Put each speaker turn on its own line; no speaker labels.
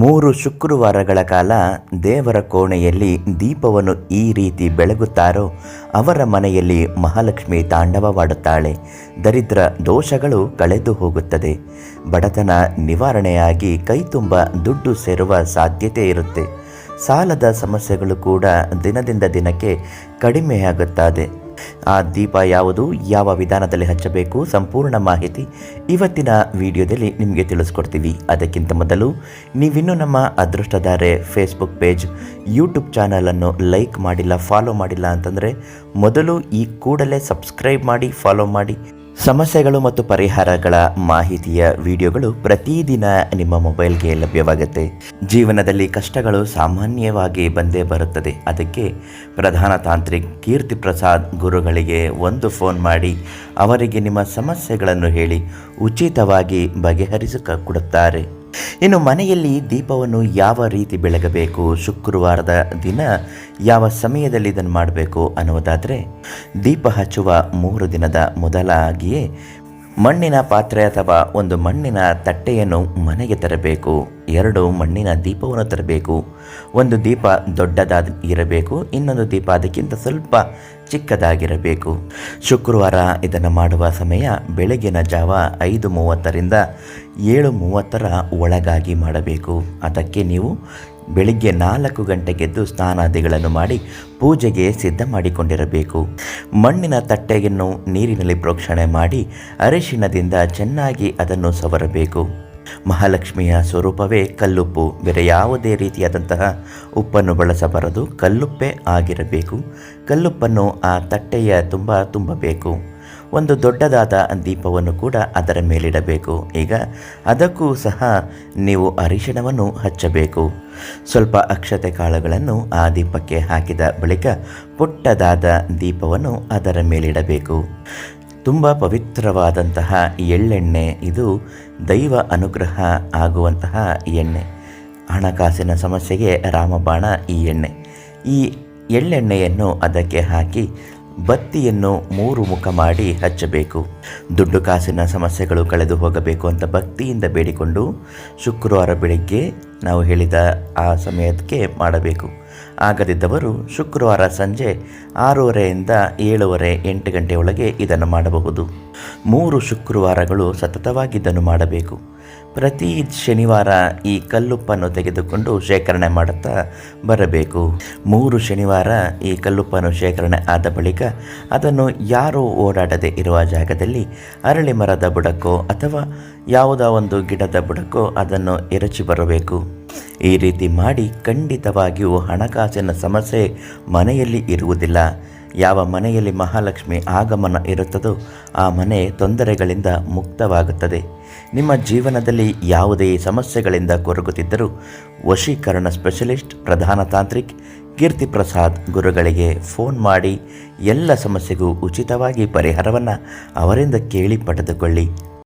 ಮೂರು ಶುಕ್ರವಾರಗಳ ಕಾಲ ದೇವರ ಕೋಣೆಯಲ್ಲಿ ದೀಪವನ್ನು ಈ ರೀತಿ ಬೆಳಗುತ್ತಾರೋ ಅವರ ಮನೆಯಲ್ಲಿ ಮಹಾಲಕ್ಷ್ಮಿ ತಾಂಡವವಾಡುತ್ತಾಳೆ. ದರಿದ್ರ ದೋಷಗಳು ಕಳೆದು ಹೋಗುತ್ತದೆ. ಬಡತನ ನಿವಾರಣೆಯಾಗಿ ಕೈತುಂಬ ದುಡ್ಡು ಸೇರುವ ಸಾಧ್ಯತೆ ಇರುತ್ತೆ. ಸಾಲದ ಸಮಸ್ಯೆಗಳು ಕೂಡ ದಿನದಿಂದ ದಿನಕ್ಕೆ ಕಡಿಮೆಯಾಗುತ್ತದೆ ಆ ದೀಪ ಯಾವುದು, ಯಾವ ವಿಧಾನದಲ್ಲಿ ಹಚ್ಚಬೇಕು ಸಂಪೂರ್ಣ ಮಾಹಿತಿ ಇವತ್ತಿನ ವಿಡಿಯೋದಲ್ಲಿ ನಿಮಗೆ ತಿಳಿಸ್ಕೊಡ್ತೀವಿ. ಅದಕ್ಕಿಂತ ಮೊದಲು ನೀವಿನ್ನೂ ನಮ್ಮ ಅದೃಷ್ಟಧಾರೆ ಫೇಸ್ಬುಕ್ ಪೇಜ್ ಯೂಟ್ಯೂಬ್ ಚಾನಲನ್ನು ಲೈಕ್ ಮಾಡಿಲ್ಲ ಫಾಲೋ ಮಾಡಿಲ್ಲ ಅಂತಂದರೆ ಮೊದಲು ಈ ಕೂಡಲೇ ಸಬ್ಸ್ಕ್ರೈಬ್ ಮಾಡಿ ಫಾಲೋ ಮಾಡಿ. ಸಮಸ್ಯೆಗಳು ಮತ್ತು ಪರಿಹಾರಗಳ ಮಾಹಿತಿಯ ವಿಡಿಯೋಗಳು ಪ್ರತಿದಿನ ನಿಮ್ಮ ಮೊಬೈಲ್ಗೆ ಲಭ್ಯವಾಗುತ್ತೆ. ಜೀವನದಲ್ಲಿ ಕಷ್ಟಗಳು ಸಾಮಾನ್ಯವಾಗಿ ಬಂದೇ ಬರುತ್ತದೆ. ಅದಕ್ಕೆ ಪ್ರಧಾನ ತಾಂತ್ರಿಕ್ ಕೀರ್ತಿ ಪ್ರಸಾದ್ ಗುರುಗಳಿಗೆ ಒಂದು ಫೋನ್ ಮಾಡಿ ಅವರಿಗೆ ನಿಮ್ಮ ಸಮಸ್ಯೆಗಳನ್ನು ಹೇಳಿ, ಉಚಿತವಾಗಿ ಬಗೆಹರಿಸಿಕ ಕೊಡುತ್ತಾರೆ. ಇನ್ನು ಮನೆಯಲ್ಲಿ ದೀಪವನ್ನು ಯಾವ ರೀತಿ ಬೆಳಗಬೇಕು? ಶುಕ್ರವಾರದ ದಿನ ಯಾವ ಸಮಯದಲ್ಲಿ ಇದನ್ನು ಮಾಡಬೇಕು ಅನ್ನುವುದಾದರೆ, ದೀಪ ಹಚ್ಚುವ ಮೂರು ದಿನದ ಮೊದಲಾಗಿಯೇ ಮಣ್ಣಿನ ಪಾತ್ರೆ ಅಥವಾ ಒಂದು ಮಣ್ಣಿನ ತಟ್ಟೆಯನ್ನು ಮನೆಗೆ ತರಬೇಕು. ಎರಡು ಮಣ್ಣಿನ ದೀಪವನ್ನು ತರಬೇಕು. ಒಂದು ದೀಪ ದೊಡ್ಡದಾದ ಇರಬೇಕು ಇನ್ನೊಂದು ದೀಪ ಅದಕ್ಕಿಂತ ಸ್ವಲ್ಪ ಚಿಕ್ಕದಾಗಿರಬೇಕು. ಶುಕ್ರವಾರ ಇದನ್ನು ಮಾಡುವ ಸಮಯ ಬೆಳಗಿನ ಜಾವ ಐದು ಮೂವತ್ತರಿಂದ ಏಳು ಮೂವತ್ತರ ಒಳಗಾಗಿ ಮಾಡಬೇಕು. ಅದಕ್ಕೆ ನೀವು ಬೆಳಿಗ್ಗೆ ನಾಲ್ಕು ಗಂಟೆಗೆದ್ದು ಸ್ನಾನಾದಿಗಳನ್ನು ಮಾಡಿ ಪೂಜೆಗೆ ಸಿದ್ಧ ಮಾಡಿಕೊಂಡಿರಬೇಕು. ಮಣ್ಣಿನ ತಟ್ಟೆಯನ್ನು ನೀರಿನಲ್ಲಿ ಪ್ರೋಕ್ಷಣೆ ಮಾಡಿ ಅರಿಶಿಣದಿಂದ ಚೆನ್ನಾಗಿ ಅದನ್ನು ಸವರಬೇಕು. ಮಹಾಲಕ್ಷ್ಮಿಯ ಸ್ವರೂಪವೇ ಕಲ್ಲುಪ್ಪು. ಬೇರೆ ಯಾವುದೇ ರೀತಿಯಾದಂತಹ ಉಪ್ಪನ್ನು ಬಳಸಬಾರದು. ಕಲ್ಲುಪ್ಪೇ ಆಗಿರಬೇಕು. ಕಲ್ಲುಪ್ಪನ್ನು ಆ ತಟ್ಟೆಯ ತುಂಬ ತುಂಬಬೇಕು. ಒಂದು ದೊಡ್ಡದಾದ ದೀಪವನ್ನು ಕೂಡ ಅದರ ಮೇಲಿಡಬೇಕು. ಈಗ ಅದಕ್ಕೂ ಸಹ ನೀವು ಅರಿಶಿಣವನ್ನು ಹಚ್ಚಬೇಕು. ಸ್ವಲ್ಪ ಅಕ್ಷತೆ ಕಾಳುಗಳನ್ನು ಆ ದೀಪಕ್ಕೆ ಹಾಕಿದ ಬಳಿಕ ಪುಟ್ಟದಾದ ದೀಪವನ್ನು ಅದರ ಮೇಲಿಡಬೇಕು. ತುಂಬ ಪವಿತ್ರವಾದಂತಹ ಎಳ್ಳೆಣ್ಣೆ, ಇದು ದೈವ ಅನುಗ್ರಹ ಆಗುವಂತಹ ಎಣ್ಣೆ. ಹಣಕಾಸಿನ ಸಮಸ್ಯೆಗೆ ರಾಮಬಾಣ ಈ ಎಣ್ಣೆ. ಈ ಎಳ್ಳೆಣ್ಣೆಯನ್ನು ಅದಕ್ಕೆ ಹಾಕಿ ಬತ್ತಿಯನ್ನು ಮೂರು ಮುಖ ಮಾಡಿ ಹಚ್ಚಬೇಕು. ದುಡ್ಡು ಕಾಸಿನ ಸಮಸ್ಯೆಗಳು ಕಳೆದು ಹೋಗಬೇಕು ಅಂತ ಭಕ್ತಿಯಿಂದ ಬೇಡಿಕೊಂಡು ಶುಕ್ರವಾರ ಬೆಳಿಗ್ಗೆ ನಾವು ಹೇಳಿದ ಆ ಸಮಯಕ್ಕೆ ಮಾಡಬೇಕು. ಆಗದಿದ್ದವರು ಶುಕ್ರವಾರ ಸಂಜೆ ಆರೂವರೆಯಿಂದ ಏಳುವರೆ ಎಂಟು ಗಂಟೆಯೊಳಗೆ ಇದನ್ನು ಮಾಡಬಹುದು. ಮೂರು ಶುಕ್ರವಾರಗಳು ಸತತವಾಗಿ ಇದನ್ನು ಮಾಡಬೇಕು. ಪ್ರತಿ ಶನಿವಾರ ಈ ಕಲ್ಲುಪ್ಪನ್ನು ತೆಗೆದುಕೊಂಡು ಶೇಖರಣೆ ಮಾಡುತ್ತಾ ಬರಬೇಕು. ಮೂರು ಶನಿವಾರ ಈ ಕಲ್ಲುಪ್ಪನ್ನು ಶೇಖರಣೆ ಆದ ಬಳಿಕ ಅದನ್ನು ಯಾರೂ ಓಡಾಡದೆ ಇರುವ ಜಾಗದಲ್ಲಿ ಅರಳಿ ಮರದ ಬುಡಕ್ಕೋ ಅಥವಾ ಯಾವುದೋ ಒಂದು ಗಿಡದ ಬುಡಕ್ಕೋ ಅದನ್ನು ಎರಚಿ ಬರಬೇಕು. ಈ ರೀತಿ ಮಾಡಿ ಖಂಡಿತವಾಗಿಯೂ ಹಣಕಾಸಿನ ಸಮಸ್ಯೆ ಮನೆಯಲ್ಲಿ ಇರುವುದಿಲ್ಲ. ಯಾವ ಮನೆಯಲ್ಲಿ ಮಹಾಲಕ್ಷ್ಮಿ ಆಗಮನ ಇರುತ್ತದೋ ಆ ಮನೆ ತೊಂದರೆಗಳಿಂದ ಮುಕ್ತವಾಗುತ್ತದೆ. ನಿಮ್ಮ ಜೀವನದಲ್ಲಿ ಯಾವುದೇ ಸಮಸ್ಯೆಗಳಿಂದ ಕೊರಗುತ್ತಿದ್ದರೂ ವಶೀಕರಣ ಸ್ಪೆಷಲಿಸ್ಟ್, ಪ್ರಧಾನ ತಾಂತ್ರಿಕ್, ಕೀರ್ತಿ ಪ್ರಸಾದ್ ಗುರುಗಳಿಗೆ ಫೋನ್ ಮಾಡಿ ಎಲ್ಲ ಸಮಸ್ಯೆಗೂ ಉಚಿತವಾಗಿ ಪರಿಹಾರವನ್ನು ಅವರಿಂದ ಕೇಳಿ ಪಡೆದುಕೊಳ್ಳಿ.